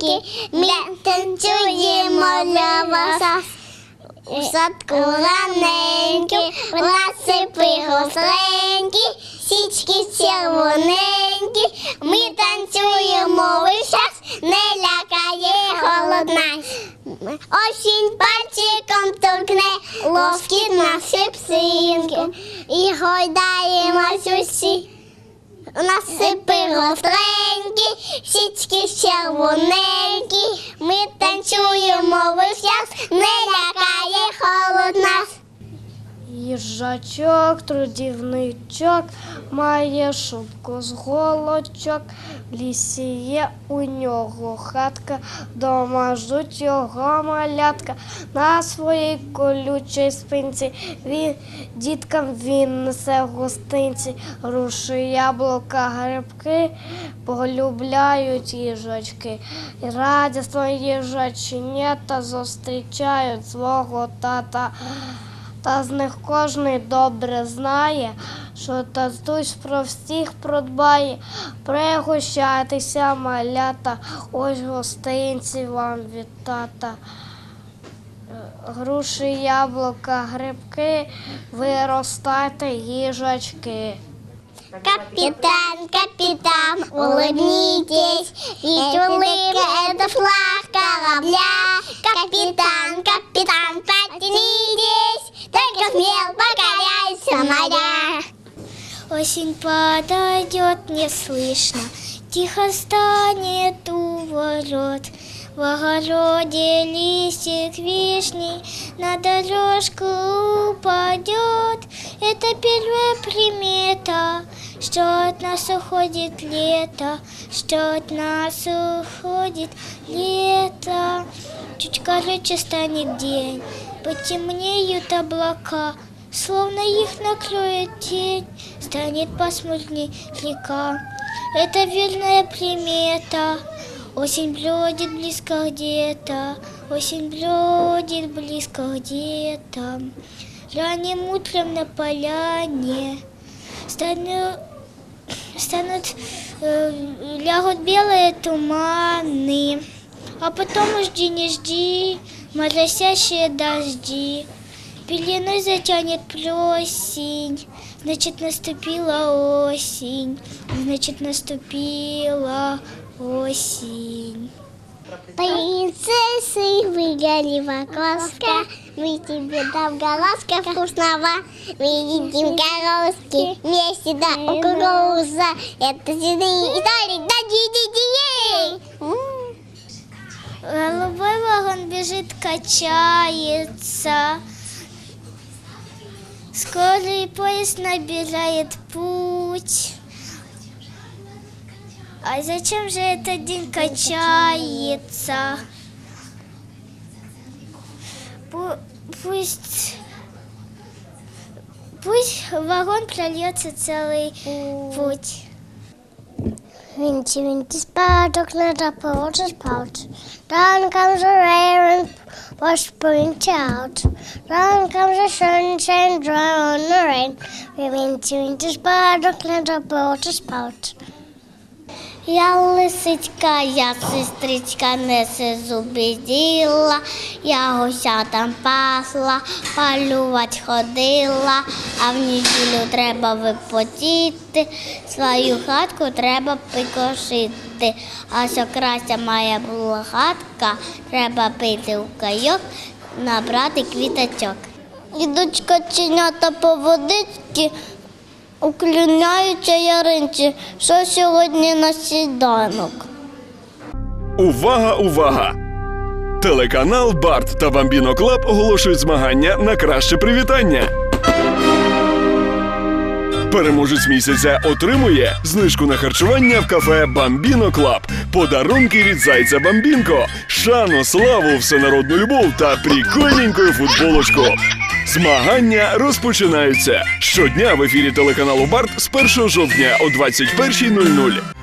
Танцюємо ми танцюємо для вас. У садку раненькі, у нас гостренькі, січки червоненькі, ми танцюємо весь не лякає голодна. Осінь пальчиком торкне, ловкі наші псинки і гойдаємось усі. Насипи гостренькі, січки червоненькі, ми танцюємо весь час, не лякає холод нас. Їжачок, трудівничок, має шубку з голочок. В лісі є у нього хатка, дома ждуть його малятка. На своїй колючій спинці він діткам він несе гостинці, груші, яблука, грибки полюбляють їжачки. Радісно їжаченята зустрічають свого тата Та з них кожний добре знає, що татусь про всіх продбає. Пригощайтеся, малята, ось гостинці вам від тата. Е, Груші, яблука, грибки, виростайте їжачки. Капитан, капитан, улыбнитесь, ведь улыбка это флаг корабля. Капитан, капитан, Моря. Осень подойдет неслышно, тихо станет у ворот. В огороде листик вишни на дорожку упадет. Это первая примета, что от нас уходит лето, что от нас уходит лето. Чуть короче станет день, потемнеют облака, словно их накроет тень, станет пасмурней река. Это верная примета. Осень бродит близко где-то, осень бродит близко где-то. Ранним утром на поляне стану- станут, э, лягут белые туманы, а потом жди не жди, моросящие дожди. Пеленой затянет плесень, значит наступила осень, значит наступила осень. Принцессы выгорела глазка, мы тебе дам глазка вкусного, мы едим горошки вместе до кукуруза. Это зеленый Италик, да ди Голубой вагон бежит, качается. Скорый поезд набирает путь. А зачем же этот день качается? Пу- Пусть, пусть вагон прольется целый путь. Винти, винти, спадок, надо получить pouch. Down comes the was spring out. Round comes the sunshine, dry on the rain. We went to the spot, and cleaned up water spout. Я лисичка, я сестричка, несе зуби діла, я гуся там пасла, палювать ходила, а в неділю треба випотіти, свою хатку треба прикошити. А що крася моя була хатка, треба пити у кайок, набрати квіточок. Ідуть каченята по водички, уклоняються яринці, що сьогодні на сіданок. Увага, увага! Телеканал Барт та Бамбіно Клаб оголошують змагання на краще привітання. Переможець місяця отримує знижку на харчування в кафе Бамбіно Клаб, подарунки від зайця Бамбінко, шану, славу, всенародну любов та прикольненьку футболочку. Змагання розпочинаються щодня в ефірі телеканалу Барт з 1 жовтня о 21.00.